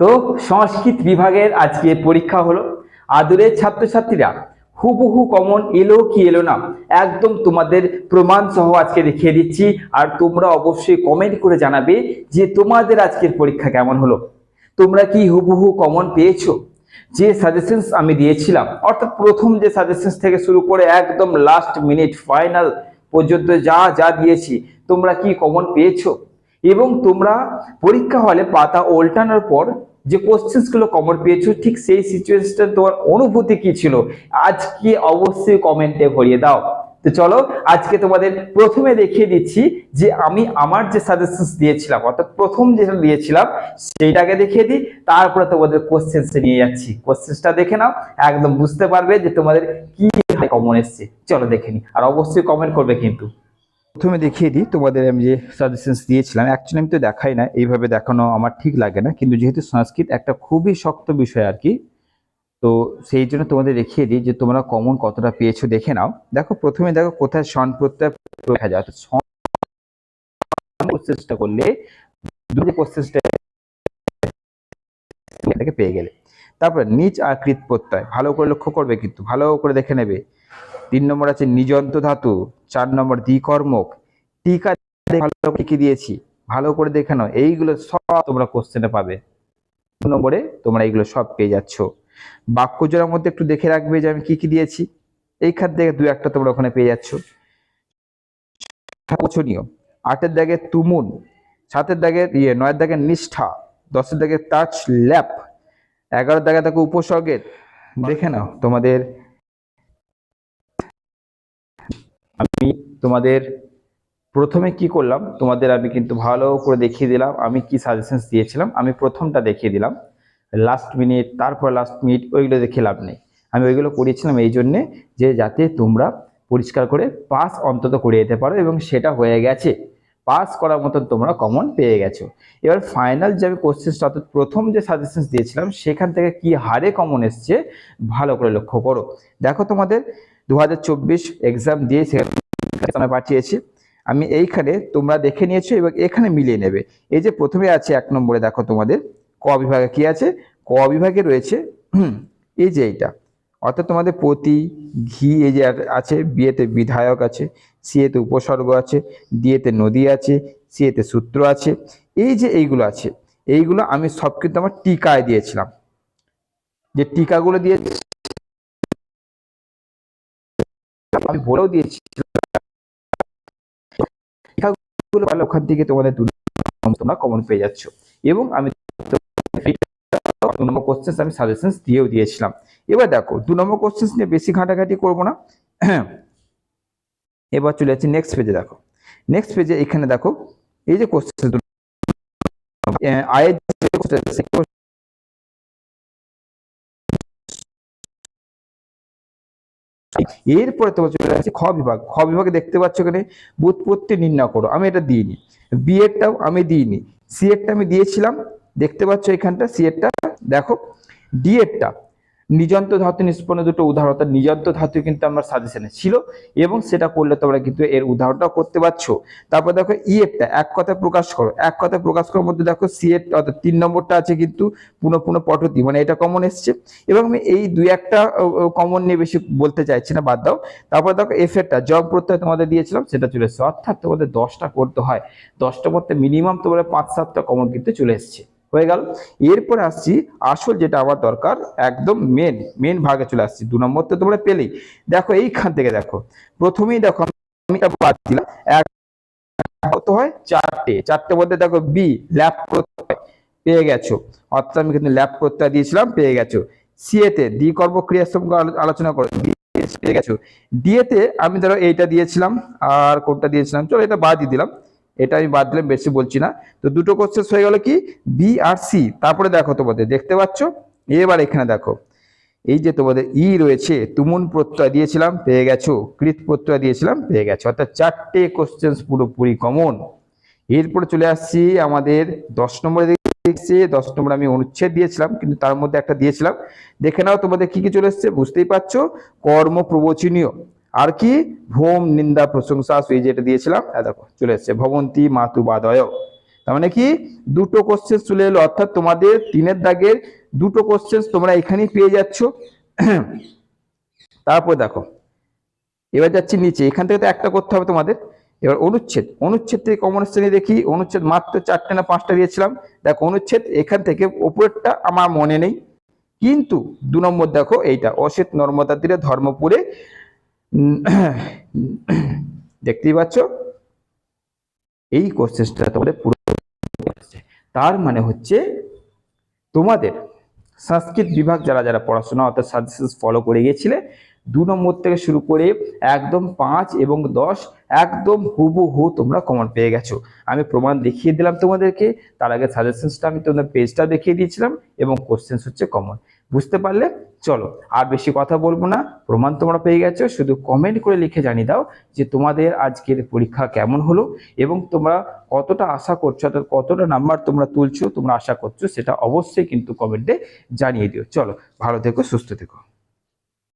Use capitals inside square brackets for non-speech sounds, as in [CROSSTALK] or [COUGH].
তো সংস্কৃত বিভাগের আজকে পরীক্ষা হলো। আদুরের ছাত্রছাত্রীরা হুবহু কমন এলো কি এলো না, একদম তোমাদের প্রমাণ সহ আজকে দেখিয়ে দিচ্ছি। আর তোমরা অবশ্যই কমেন্ট করে জানাবে যে তোমাদের আজকের পরীক্ষা কেমন হলো। তোমরা কি হুবহু কমন পেয়েছ? যে সাজেশনস আমি দিয়েছিলাম, অর্থাৎ প্রথম যে সাজেশনস থেকে শুরু করে একদম লাস্ট মিনিট ফাইনাল পর্যন্ত যা যা দিয়েছি, তোমরা কি কমন পেয়েছ? এবং তোমরা পরীক্ষা হলে পাতা উল্টানোর পর যে কোশ্চেন্সগুলো কমন পেয়েছ, ঠিক সেই সিচুয়েশনটা তোমার অনুভূতি কি ছিল? আজকে অবশ্যই কমেন্টে ভরিয়ে দাও। তো চলো, আজকে তোমাদের প্রথমে দেখিয়ে দিচ্ছি যে আমি আমার যে সাজেশনস দিয়েছিলাম, অর্থাৎ প্রথম যেটা দিয়েছিলাম, সেইটাকে দেখিয়ে দিই, তারপরে তোমাদের কোশ্চেন্সে নিয়ে যাচ্ছি। কোশ্চেন্সটা দেখে নাও, একদম বুঝতে পারবে যে তোমাদের কি কমন এসছে। চলো দেখে নি আর অবশ্যই কমেন্ট করবে কিন্তু। প্রথমে দেখিয়ে দিই, তোমাদের আমি যে সাজেশনস দিয়েছিলাম অ্যাকচুয়ালি আমি তো দেখাই না, এইভাবে দেখানো আমার ঠিক লাগে না, কিন্তু যেহেতু সংস্কৃত একটা খুবই শক্ত বিষয় আর কি, তো সেই জন্য তোমাদের দেখিয়ে দিই যে তোমরা কমন কতটা পেয়েছ, দেখে নাও। দেখো, প্রথমে দেখো কোথায় সন প্রত্যয় দেখা যায় প্রসেসটা করলে দুটো পেয়ে গেলে। তারপরে নিচ আর কৃত প্রত্যয়, ভালো করে লক্ষ্য করবে কিন্তু, ভালো করে দেখে নেবে। তিন নম্বর আছে নিজন্ত ধাতু, চার নম্বর দ্বিকর্মক। টিকা ভালো দিয়েছি, ভালো করে দেখে নাও, এইগুলো সব তোমরা কোশ্চেনে পাবে। নম্বরে তোমরা এইগুলো সব পেয়ে যাচ্ছ। বাক্য জোড়ার মধ্যে একটু দেখে রাখবে যে আমি কি কি দিয়েছি। এইখান থেকে দু একটা তোমরা ওখানে পেয়ে যাচ্ছ। পছনীয় আটের দাগে তুমুন সাতের দাগে ইয়ে নয়ের দাগে নিষ্ঠা, দশের দাগে টাচ ল্যাপ, এগারোর দাগে দেখো উপসর্গের। দেখে নাও তোমাদের আমি তোমাদের প্রথমে কি করলাম? তোমাদের আমি কিন্তু ভালো করে দেখিয়ে দিলাম, আমি কি সাজেশনস দিয়েছিলাম, আমি প্রথমটা দেখিয়ে দিলাম। লাস্ট মিনিট তারপর লাস্ট মিনিট ওইগুলো দেখে লাভ নেই। আমি ওইগুলো করিয়েছিলাম এই জন্যে যে যাতে তোমরা পরিষ্কার করে পাস অন্তত করে যেতে পারো এবং সেটা হয়ে গেছে। পাস করার মতন তোমরা কমন পেয়ে গেছো। এবার ফাইনাল যে আমি কোশ্চেন্সটা অর্থাৎ প্রথম যে সাজেশনস দিয়েছিলাম, সেখান থেকে কি হারে কমন এসছে, ভালো করে লক্ষ্য করো। দেখো তোমাদের দু হাজার চব্বিশ এক্সাম দিয়ে সেখানে পাঠিয়েছি। আমি এইখানে তোমরা দেখে নিয়েছো এবং এখানে মিলিয়ে নেবে। এই যে প্রথমে আছে এক নম্বরে দেখো তোমাদের, ক বিভাগে কি আছে? ক বিভাগে রয়েছে এই যে এইটা। অর্থাৎ তোমাদের প্রতি ঘি এই যে আছে, বিয়েতে বিধায়ক আছে সিএতে উপসর্গ আছে, ডিএতে নদী আছে সিএতে সূত্র আছে, এই যে এইগুলো আছে, এইগুলো আমি সব কিন্তু আমার টিকায় দিয়েছিলাম। যে টিকাগুলো দিয়ে আমি বলেও দিয়েছি টিকাগুলো পারলে ওখান থেকে তোমাদের তোমরা কমন পেয়ে যাচ্ছ। এবং আমি দু নম্বর আমি দিয়েও দিয়েছিলাম। এবার দেখো, দু নম্বর কোশ্চেন্স নিয়ে বেশি ঘাটাঘাটি করব না। এবার চলে যাচ্ছি নেক্সট পেজে দেখো। নেক্সট পেজে এখানে দেখো, এই যে কোশ্চেন আয়ের যে question, সেই question এরপরে তোমার চলে আসছে খ বিভাগ। খ বিভাগে দেখতে পাচ্ছ এখানে বুৎপত্তি নির্ণয় করো। আমি এটা দিইনি। বি এরটাও আমি দিইনি। সি এরটা আমি দিয়েছিলাম। দেখতে পাচ্ছ এখানটা সি এরটা। দেখো ডি এরটা। নিযন্ত ধাতু নিষ্পন্ন দুটো উদাহরণ, অর্থাৎ নিযন্ত ধাতু কিন্তু আমার সাজেশনে ছিল, এবং সেটা করলে তোমরা কিন্তু এর উদাহরণটাও করতে পারছ। তারপর দেখো ই এরটা এক কথায় প্রকাশ করো। এক কথায় প্রকাশ করার মধ্যে দেখো সি এর অর্থাৎ তিন নম্বরটা আছে কিন্তু পুনঃ পুনঃ পঠতি মানে এটা কমন এসছে। এবং আমি এই দুই একটা কমন নিয়ে বেশি বলতে চাইছি না, বাদ দাও। তারপর দেখো এফ এরটা জব প্রত্যয় তোমাদের দিয়েছিলাম, সেটা চলে এসছে। অর্থাৎ তোমাদের দশটা করতে হয়। দশটা মধ্যে মিনিমাম তোমাদের পাঁচ সাতটা কমন কিন্তু চলে এসছে। হয়ে গেল। এরপরে আসছি, আসল যেটা আমার দরকার, একদম মেন মেন ভাগে চলে আসছি, দু নম্বর তো তোমরা পেলেই। দেখো, এইখান থেকে দেখো, প্রথমেই দেখো, আমি বাদ দিলাম। এক, কত হয়? চারটে। চারটে মধ্যে দেখো বি প্রত্যয়। পেয়ে গেছো। অর্থাৎ আমি কিন্তু ল্যাব প্রত্যয় দিয়েছিলাম, পেয়ে গেছো। সিএতে দ্বিকর্ম ক্রিয়া সম্পর্কে আলো- আলোচনা করো। পেয়ে গেছো। ডিএতে আমি ধরো এইটা দিয়েছিলাম, আর কোনটা দিয়েছিলাম? চলো এটা বাদ দিয়ে দিলাম। এটা আমি বাদ দিলাম, বেশি বলছি না। তো দুটো কোশ্চেন হয়ে গেল কি? বি আর সি তারপরে দেখো তোমাদের, দেখতে পাচ্ছ? এবার এখানে দেখো। এই যে তোমাদের ই রয়েছে তুমুন প্রত্যয় দিয়েছিলাম, পেয়ে গেছো। কৃত প্রত্যয় দিয়েছিলাম, পেয়ে গেছো। অর্থাৎ চারটে কোশ্চেন পুরোপুরি কমন এরপরে চলে আসছি আমাদের দশ নম্বরে দেখছি, দশ নম্বরে আমি অনুচ্ছেদ দিয়েছিলাম, কিন্তু তার মধ্যে একটা দিয়েছিলাম। দেখে নাও তোমাদের কি কি চলে এসছে, বুঝতেই পারছ? কর্ম প্রবচনীয়। আর কি? ভোম নিন্দা, প্রশংসা এই যেটা দিয়েছিলাম হ্যাঁ দেখো, চলে এসছে। ভবন্তী মাতু বাদয় তার মানে কি? দুটো কোশ্চেন চলে এলো, অর্থাৎ তোমাদের তিনের দাগের দুটো কোশ্চেন তোমরা এখানেই পেয়ে যাচ্ছ। [CLEARS THROAT] তারপর দেখো, এবার যাচ্ছি নিচে। এখান থেকে তো একটা করতে হবে তোমাদের। এবার অনুচ্ছেদ। অনুচ্ছেদ থেকে কমন শ্রেণি দেখি। অনুচ্ছেদ মাত্র চারটে না পাঁচটা দিয়েছিলাম। দেখো, অনুচ্ছেদ এখান থেকে উপরেরটা আমার মনে নেই। কিন্তু দু নম্বর দেখো, এইটা। অসিত নর্মদা তীরে ধর্মপুরে [COUGHS] দেখতেই পাচ্ছ? এই কোশ্চেনটা তোমাদের পুরো তার মানে হচ্ছে তোমাদের সংস্কৃত বিভাগ যারা যারা পড়াশোনা অর্থাৎ সাজেশন ফলো করে গিয়েছিলে, দু নম্বর থেকে শুরু করে একদম পাঁচ এবং দশ একদম হুবহু তোমরা কমন পেয়ে গেছো। আমি প্রমাণ দেখিয়ে দিলাম তোমাদেরকে। তার আগে সাজেশনসটা আমি তোমাদের পেজটা দেখিয়ে দিয়েছিলাম এবং কোশ্চেন্স হচ্ছে কমন বুঝতে পারলে? চলো, আর বেশি কথা বলব না, প্রমাণ তোমরা পেয়ে গেছো, শুধু কমেন্ট করে লিখে জানিয়ে দাও যে তোমাদের আজকের পরীক্ষা কেমন হলো এবং তোমরা কতটা আশা করছ, অর্থাৎ কতটা নাম্বার তোমরা তুলছো, তোমরা আশা করছ, সেটা অবশ্যই কিন্তু কমেন্টে জানিয়ে দিও। চলো, ভালো থেকো, সুস্থ থেকো।